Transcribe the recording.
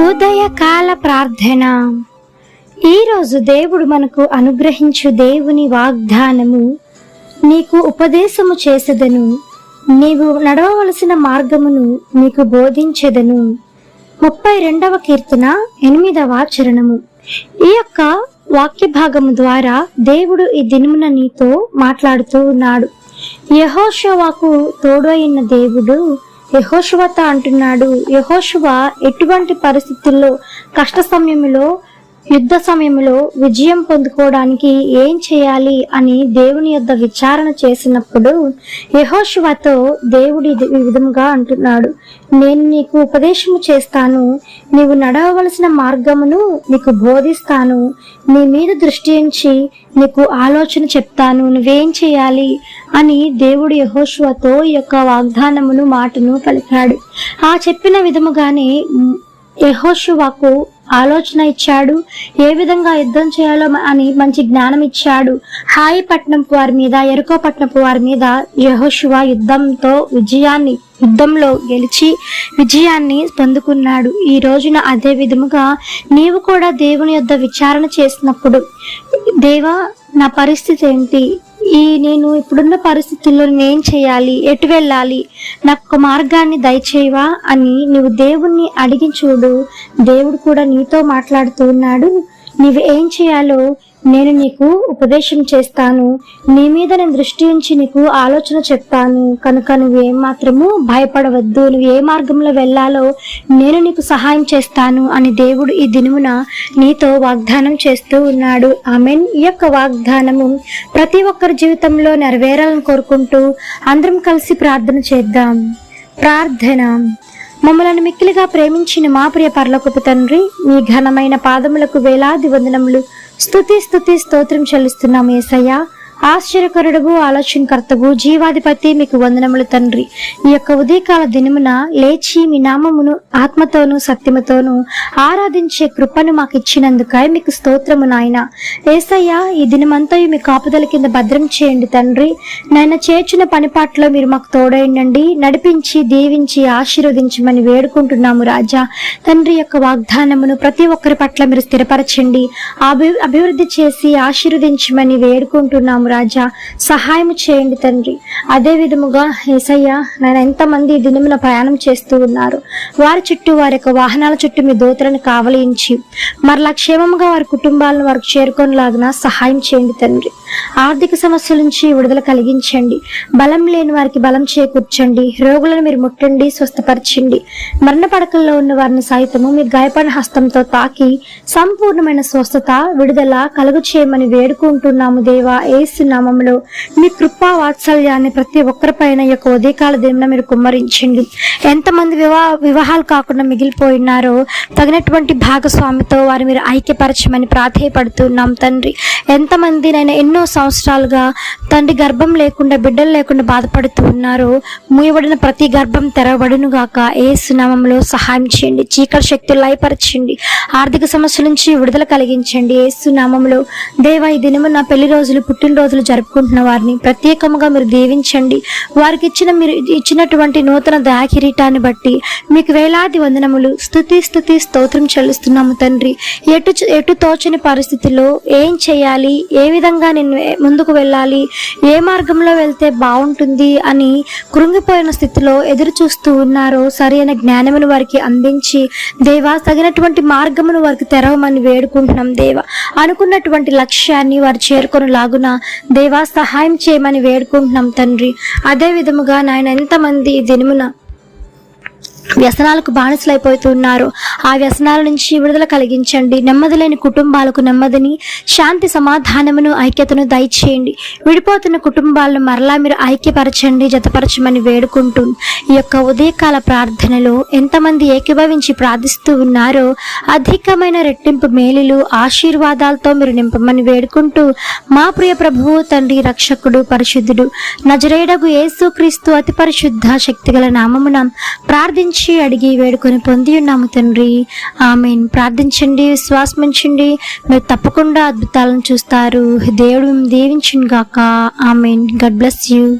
ఉదయకాల ప్రార్థన. ఈరోజు దేవుడు మనకు అనుగ్రహించు దేవుని వాగ్దానము. నీకు ఉపదేశము చేసెదను. నీవు నడవవలసిన మార్గమును నీకు బోధించెదను. ముప్పై రెండవ కీర్తన ఎనిమిదవ చరణము. ఈ యొక్క వాక్య భాగము ద్వారా దేవుడు ఈ దినమున నీతో మాట్లాడుతూ ఉన్నాడు. యహోషవాకు తోడు అయిన దేవుడు యహోశువత అంటున్నాడు యహోశువ ఎటువంటి పరిస్థితుల్లో కష్ట సమయంలో యుద్ధ సమయంలో విజయం పొందుకోవడానికి ఏం చేయాలి అని దేవుని యొద్ద విచారణ చేసినప్పుడు యహోశివతో దేవుడి ఈ విధముగా అంటున్నాడు. నేను నీకు ఉపదేశము చేస్తాను. నీవు నడవవలసిన మార్గమును నీకు బోధిస్తాను. నీ మీద దృష్టి ఉంచి నీకు ఆలోచన చెప్తాను. నువ్వేం చేయాలి అని దేవుడు యహోశివతో ఈ యొక్క వాగ్దానమును మాటను పలికాడు ఆ చెప్పిన విధముగానే యహోశువకు ఆలోచన ఇచ్చాడు. ఏ విధంగా యుద్ధం చేయాలో అని మంచి జ్ఞానం ఇచ్చాడు. హాయి పట్నపు వారి మీద ఎరుకో పట్నపు వారి మీద యహోశివ యుద్ధంతో విజయాన్ని యుద్ధంలో గెలిచి విజయాన్ని పొందుకున్నాడు. ఈ రోజున అదే విధముగా నీవు కూడా దేవుని యొద్ద విచారణ చేసినప్పుడు దేవా నా పరిస్థితి ఏంటి? ఈ నేను ఇప్పుడున్న పరిస్థితుల్లో నేనేం చేయాలి? ఎటు వెళ్ళాలి? నాకు ఒక మార్గాన్ని దయచేయవా అని నువ్వు దేవుణ్ణి అడిగి చూడు. దేవుడు కూడా నీతో మాట్లాడుతూ ఉన్నాడు. నువ్వు ఏం చేయాలో నేను నీకు ఉపదేశం చేస్తాను. నీ మీద నేను దృష్టి ఉంచి నీకు ఆలోచన చెప్తాను. కనుక నువ్వేం మాత్రము భయపడవద్దు. నువ్వు ఏ మార్గంలో వెళ్ళాలో నేను నీకు సహాయం చేస్తాను అని దేవుడు ఈ దినమున నీతో వాగ్దానం చేస్తూ ఉన్నాడు. ఆమెన్. ఈ యొక్క వాగ్దానము ప్రతి ఒక్కరి జీవితంలో నెరవేరాలని కోరుకుంటూ అందరం కలిసి ప్రార్థన చేద్దాం. ప్రార్థన. మమ్మలను మిక్కిలిగా ప్రేమించిన మా ప్రియ పరలోకపు తండ్రి మీ ఘనమైన పాదములకు వేలాది వందనములు. స్థుతి స్థుతి స్తోత్రం చెల్లిస్తున్నాము ఏసయ్యా. ఆశ్చర్యకరుడుగు ఆలోచనకర్తగు జీవాధిపతి మీకు వందనములు తండ్రి. ఈ యొక్క ఉదయకాల దినమున లేచి మీ నామమును ఆత్మతోను సత్యముతోను ఆరాధించే కృపను మాకు ఇచ్చినందుకై మీకు స్తోత్రము నాయన. ఏసయ్య ఈ దినమంతా మీ కాపుదల కింద భద్రం చేయండి తండ్రి. నాయన చేర్చిన పనిపాట్లో మీరు మాకు తోడైండండి. నడిపించి దీవించి ఆశీర్వదించమని వేడుకుంటున్నాము రాజా. తండ్రి యొక్క వాగ్దానమును ప్రతి ఒక్కరి పట్ల మీరు స్థిరపరచండి. అభి అభివృద్ధి చేసి ఆశీర్వదించమని వేడుకుంటున్నాము రాజా సహాయం చేయండి తండ్రి. అదే విధముగా ఏసయ్య నేను ఎంతమంది దినమున ప్రయాణం చేస్తూ ఉన్నారు. వారి చుట్టూ వారి యొక్క వాహనాల చుట్టూ మీ దోతలను కావలించి మరలా క్షేమంగా వారి కుటుంబాలను వారికి చేరుకొనిలాగిన సహాయం చేయండి తండ్రి. ఆర్థిక సమస్యల నుంచి విడుదల కలిగించండి. బలం లేని వారికి బలం చేకూర్చండి. రోగులను మీరు ముట్టండి స్వస్థపరచండి. మరణ పడకల్లో ఉన్న వారిని సైతము మీ గాయపడిన హస్తంతో తాకి సంపూర్ణమైన స్వస్థత విడుదల కలుగు చేయమని వేడుకుంటున్నాము దేవా. ఏసు నామంలో మీ కృపా వాత్సల్యాన్ని ప్రతి ఒక్కరిపైన యొక్క ఉదయకాల దిన మీరు కుమ్మరించండి. ఎంతమంది వివాహ వివాహాలు కాకుండా మిగిలిపోయినారో తగినటువంటి భాగస్వామితో వారు మీరు ఐక్యపరచమని ప్రాధేయపడుతున్నాం తండ్రి. ఎంతమంది నేను ఎన్నో సంవత్సరాలుగా తండ్రి గర్భం లేకుండా బిడ్డలు లేకుండా బాధపడుతూ ఉన్నారో. మూయబడిన ప్రతి గర్భం తెరవబడును గాక ఏ సునామంలో సహాయం చేయండి. చీకటి శక్తులు లయపరచండి. ఆర్థిక సమస్యల నుంచి విడుదల కలిగించండి. ఏ సునామంలో దేవ ఈ దినము నా పెళ్ళి రోజులు పుట్టినరోజులు జరుపుకుంటున్న వారిని ప్రత్యేకంగా మీరు దీవించండి. వారికి ఇచ్చిన మీరు ఇచ్చినటువంటి నూతన దయాకిరీటాన్ని బట్టి మీకు వేలాది వందనములు. స్థుతి స్థుతి స్తోత్రం చెల్లిస్తున్నాము తండ్రి. ఎటు ఎటు తోచని పరిస్థితిలో ఏం చేయాలి? ఏ విధంగా నేను ముందుకు వెళ్ళాలి ఏ మార్గంలో వెళ్తే బాగుంటుంది అని కృంగిపోయిన స్థితిలో ఎదురు చూస్తూ ఉన్నారో. సరైన జ్ఞానమును వారికి అందించి దేవా తగినటువంటి మార్గమును వారికి తెరవమని వేడుకుంటున్నాం దేవా. అనుకున్నటువంటి లక్ష్యాన్ని వారు చేరుకొని లాగున దేవా సహాయం చేయమని వేడుకుంటున్నాం తండ్రి. అదే విధముగా నాయన ఎంతమంది దినమున వ్యసనాలకు బానిసలైపోతున్నారు. ఆ వ్యసనాల నుంచి విడుదల కలిగించండి. నెమ్మది లేని కుటుంబాలకు నెమ్మదిని శాంతి సమాధానమును ఐక్యతను దయచేయండి. విడిపోతున్న కుటుంబాలను మరలా మీరు ఐక్యపరచండి జతపరచమని వేడుకుంటూ ఈ యొక్క ఉదయకాల ప్రార్థనలో ఎంతమంది ఏకీభవించి ప్రార్థిస్తూ ఉన్నారో అధికమైన రెట్టింపు మేలులు ఆశీర్వాదాలతో మీరు నింపమని వేడుకుంటూ మా ప్రియ ప్రభువు తండ్రి రక్షకుడు పరిశుద్ధుడు నజరేడగు యేసుక్రీస్తు అతి పరిశుద్ధ శక్తిగల నామమున ప్రార్థించ అడిగి వేడుకొని పొంది ఉన్నాము తండ్రి. ఆమెన్. ప్రార్థించండి విశ్వాసమించండి. మీరు తప్పకుండా అద్భుతాలను చూస్తారు. దేవుడు దీవించింది గాక ఆమెన్. God bless you.